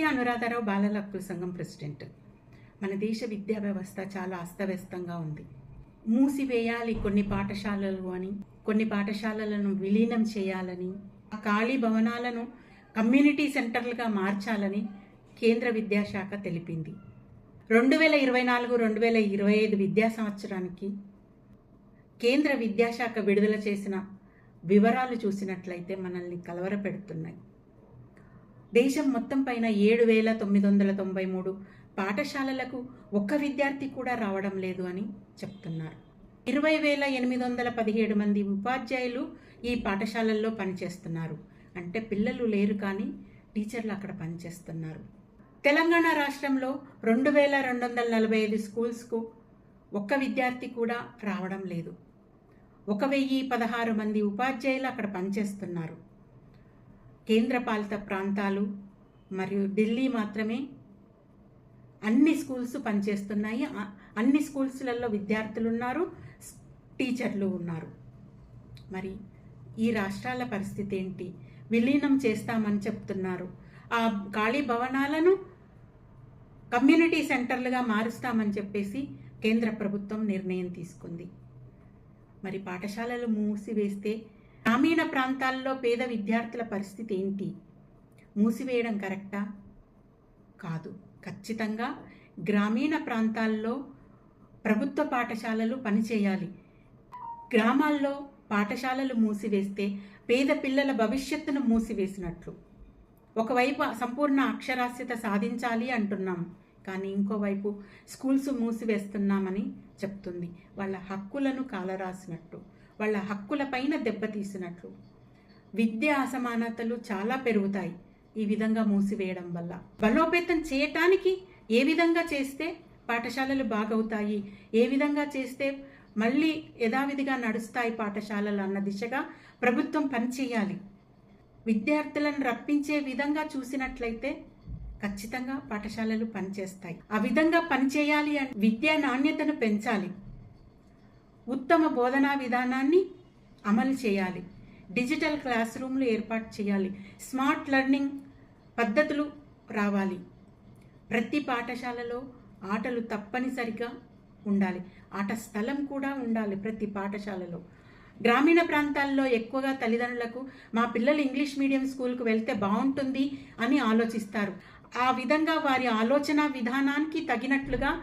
నమస్తే అనురాధారావు బాలల హక్కుల సంఘం ప్రెసిడెంట్. మన దేశ విద్యా వ్యవస్థ చాలా అస్తవ్యస్తంగా ఉంది. మూసివేయాలి కొన్ని పాఠశాలలు అని కొన్ని పాఠశాలలను విలీనం చేయాలని ఆ ఖాళీ భవనాలను కమ్యూనిటీ సెంటర్లుగా మార్చాలని కేంద్ర విద్యాశాఖ తెలిపింది. రెండు వేల ఇరవై నాలుగు రెండు వేల ఇరవై ఐదు విద్యా సంవత్సరానికి కేంద్ర విద్యాశాఖ విడుదల చేసిన వివరాలు చూసినట్లయితే మనల్ని కలవరపెడుతున్నాయి. దేశం మొత్తం పైన ఏడు వేల తొమ్మిది వందల తొంభై మూడు పాఠశాలలకు ఒక్క విద్యార్థి కూడా రావడం లేదు అని చెప్తున్నారు. ఇరవై వేల ఎనిమిది వందల పదిహేడు మంది ఉపాధ్యాయులు ఈ పాఠశాలల్లో పనిచేస్తున్నారు. అంటే పిల్లలు లేరు కానీ టీచర్లు అక్కడ పనిచేస్తున్నారు. తెలంగాణ రాష్ట్రంలో రెండు వేల రెండు వందల నలభై ఐదు స్కూల్స్కు ఒక్క విద్యార్థి కూడా రావడం లేదు. ఒక వెయ్యి పదహారు మంది ఉపాధ్యాయులు అక్కడ పనిచేస్తున్నారు. కేంద్రపాలిత ప్రాంతాలు మరియు ఢిల్లీ మాత్రమే అన్ని స్కూల్స్ పనిచేస్తున్నాయి. అన్ని స్కూల్స్లలో విద్యార్థులు ఉన్నారు టీచర్లు ఉన్నారు. మరి ఈ రాష్ట్రాల పరిస్థితి ఏంటి? విలీనం చేస్తామని చెప్తున్నారు. ఆ ఖాళీ భవనాలను కమ్యూనిటీ సెంటర్లుగా మారుస్తామని చెప్పేసి కేంద్ర ప్రభుత్వం నిర్ణయం తీసుకుంది. మరి పాఠశాలలు మూసివేస్తే గ్రామీణ ప్రాంతాల్లో పేద విద్యార్థుల పరిస్థితి ఏంటి? మూసివేయడం కరెక్టా? కాదు. ఖచ్చితంగా గ్రామీణ ప్రాంతాల్లో ప్రభుత్వ పాఠశాలలు పనిచేయాలి. గ్రామాల్లో పాఠశాలలు మూసివేస్తే పేద పిల్లల భవిష్యత్తును మూసివేసినట్లు. ఒకవైపు సంపూర్ణ అక్షరాస్యత సాధించాలి అంటున్నాం కానీ ఇంకోవైపు స్కూల్స్ మూసివేస్తున్నామని చెప్తుంది. వాళ్ళ హక్కులను కాలరాసినట్టు. వాళ్ళ హక్కులపైన దెబ్బతీసినట్లు విద్య అసమానతలు చాలా పెరుగుతాయి ఈ విధంగా మూసివేయడం వల్ల. బలోపేతం చేయటానికి ఏ విధంగా చేస్తే పాఠశాలలు బాగవుతాయి ఏ విధంగా చేస్తే మళ్ళీ యథావిధిగా నడుస్తాయి పాఠశాలలు అన్న దిశగా ప్రభుత్వం పనిచేయాలి విద్యార్థులను రప్పించే విధంగా చూసినట్లయితే ఖచ్చితంగా పాఠశాలలు పనిచేస్తాయి. ఆ విధంగా పనిచేయాలి అంటే విద్యా నాణ్యతను పెంచాలి. ఉత్తమ బోధనా విధానాన్ని అమలు చేయాలి. డిజిటల్ క్లాస్ రూమ్లు ఏర్పాటు చేయాలి. స్మార్ట్ లెర్నింగ్ పద్ధతులు రావాలి. ప్రతి పాఠశాలలో ఆటలు తప్పనిసరిగా ఉండాలి. ఆట స్థలం కూడా ఉండాలి ప్రతి పాఠశాలలో. గ్రామీణ ప్రాంతాల్లో ఎక్కువగా తల్లిదండ్రులకు మా పిల్లలు ఇంగ్లీష్ మీడియం స్కూల్కు వెళ్తే బాగుంటుంది అని ఆలోచిస్తారు. ఆ విధంగా వారి ఆలోచన విధానానికి తగినట్లుగా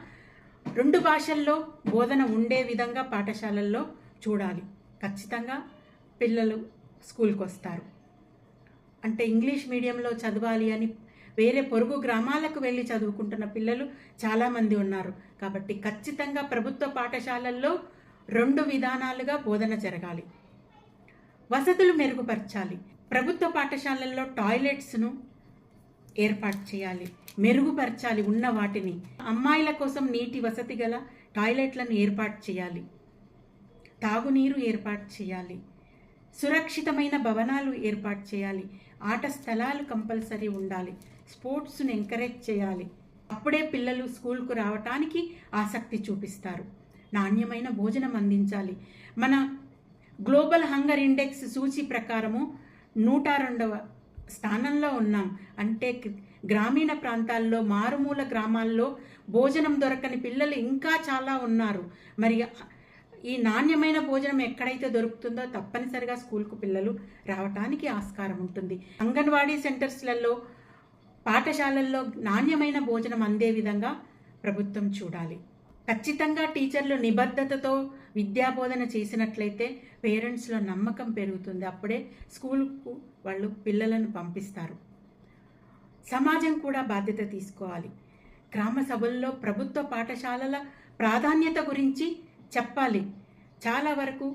రెండు భాషల్లో బోధన ఉండే విధంగా పాఠశాలల్లో చూడాలి. ఖచ్చితంగా పిల్లలు స్కూల్కి వస్తారు. అంటే ఇంగ్లీష్ మీడియంలో చదవాలి అని వేరే పొరుగు గ్రామాలకు వెళ్ళి చదువుకుంటున్న పిల్లలు చాలామంది ఉన్నారు. కాబట్టి ఖచ్చితంగా ప్రభుత్వ పాఠశాలల్లో రెండు విధానాలుగా బోధన జరగాలి. వసతులు మెరుగుపరచాలి. ప్రభుత్వ పాఠశాలల్లో టాయిలెట్స్ను ఏర్పాటు చేయాలి మెరుగుపరచాలి ఉన్న వాటిని. అమ్మాయిల కోసం నీటి వసతి గల టాయిలెట్లను ఏర్పాటు చేయాలి తాగునీరు ఏర్పాటు చేయాలి సురక్షితమైన భవనాలు ఏర్పాటు చేయాలి ఆట స్థలాలు కంపల్సరీ ఉండాలి స్పోర్ట్స్ను ఎంకరేజ్ చేయాలి. అప్పుడే పిల్లలు స్కూల్కు రావటానికి ఆసక్తి చూపిస్తారు. నాణ్యమైన భోజనం అందించాలి. మన గ్లోబల్ హంగర్ ఇండెక్స్ సూచి ప్రకారము నూట రెండవ స్థానంలో ఉన్నాం. అంటే గ్రామీణ ప్రాంతాల్లో మారుమూల గ్రామాల్లో భోజనం దొరకని పిల్లలు ఇంకా చాలా ఉన్నారు. మరి ఈ నాణ్యమైన భోజనం ఎక్కడైతే దొరుకుతుందో తప్పనిసరిగా స్కూల్కు పిల్లలు రావటానికి ఆస్కారం ఉంటుంది. అంగన్వాడీ సెంటర్స్లలో పాఠశాలల్లో నాణ్యమైన భోజనం అందే విధంగా ప్రభుత్వం చూడాలి. ఖచ్చితంగా టీచర్లు నిబద్ధతతో విద్యాబోధన చేసినట్లయితే పేరెంట్స్లో నమ్మకం పెరుగుతుంది. అప్పుడే స్కూల్కు వాళ్ళు పిల్లలను పంపిస్తారు. సమాజం కూడా బాధ్యత తీసుకోవాలి. గ్రామ సభల్లో ప్రభుత్వ పాఠశాలల ప్రాధాన్యత గురించి చెప్పాలి. చాలా వరకు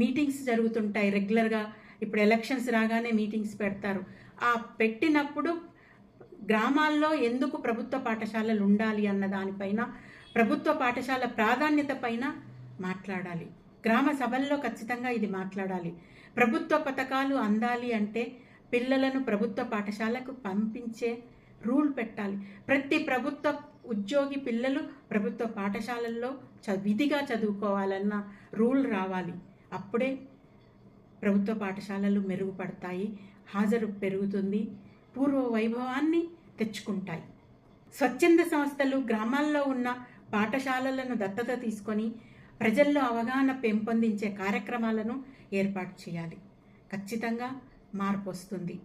మీటింగ్స్ జరుగుతుంటాయి రెగ్యులర్గా. ఇప్పుడు ఎలక్షన్స్ రాగానే మీటింగ్స్ పెడతారు. ఆ పెట్టినప్పుడు గ్రామాల్లో ఎందుకు ప్రభుత్వ పాఠశాలలు ఉండాలి అన్న దానిపైన ప్రభుత్వ పాఠశాల ప్రాధాన్యత పైన మాట్లాడాలి. గ్రామ సభల్లో ఖచ్చితంగా ఇది మాట్లాడాలి. ప్రభుత్వ పథకాలు అందాలి అంటే పిల్లలను ప్రభుత్వ పాఠశాలకు పంపించే రూల్ పెట్టాలి. ప్రతి ప్రభుత్వ ఉద్యోగి పిల్లలు ప్రభుత్వ పాఠశాలల్లో చ విధిగా చదువుకోవాలన్న రూల్ రావాలి. అప్పుడే ప్రభుత్వ పాఠశాలలు మెరుగుపడతాయి హాజరు పెరుగుతుంది పూర్వ వైభవాన్ని తెచ్చుకుంటాయి. స్వచ్ఛంద సంస్థలు గ్రామాల్లో ఉన్న పాఠశాలలను దత్తత తీసుకొని ప్రజల్లో అవగాహన పెంపొందించే కార్యక్రమాలను ఏర్పాటు చేయాలి. ఖచ్చితంగా మార్పు వస్తుంది.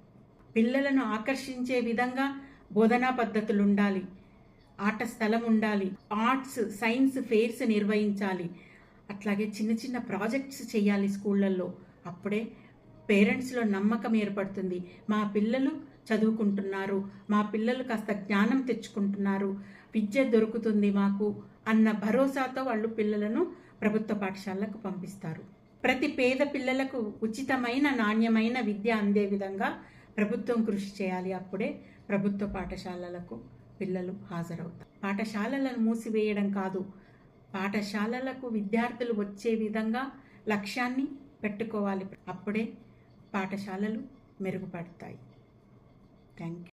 పిల్లలను ఆకర్షించే విధంగా బోధనా పద్ధతులు ఉండాలి ఆట స్థలం ఉండాలి ఆర్ట్స్ సైన్స్ ఫెయిర్స్ నిర్వహించాలి. అట్లాగే చిన్న చిన్న ప్రాజెక్ట్స్ చేయాలి స్కూళ్ళల్లో. అప్పుడే పేరెంట్స్లో నమ్మకం ఏర్పడుతుంది. మా పిల్లలు చదువుకుంటున్నారు. మా పిల్లలు కాస్త జ్ఞానం తెచ్చుకుంటున్నారు. విద్య దొరుకుతుంది మాకు అన్న భరోసాతో వాళ్ళు పిల్లలను ప్రభుత్వ పాఠశాలకు పంపిస్తారు. ప్రతి పేద పిల్లలకు ఉచితమైన నాణ్యమైన విద్య అందే విధంగా ప్రభుత్వం కృషి చేయాలి అప్పుడే ప్రభుత్వ పాఠశాలలకు పిల్లలు హాజరవుతారు. పాఠశాలలను మూసివేయడం కాదు పాఠశాలలకు విద్యార్థులు వచ్చే విధంగా లక్ష్యాన్ని పెట్టుకోవాలి. అప్పుడే పాఠశాలలు మెరుగుపడతాయి. Thank you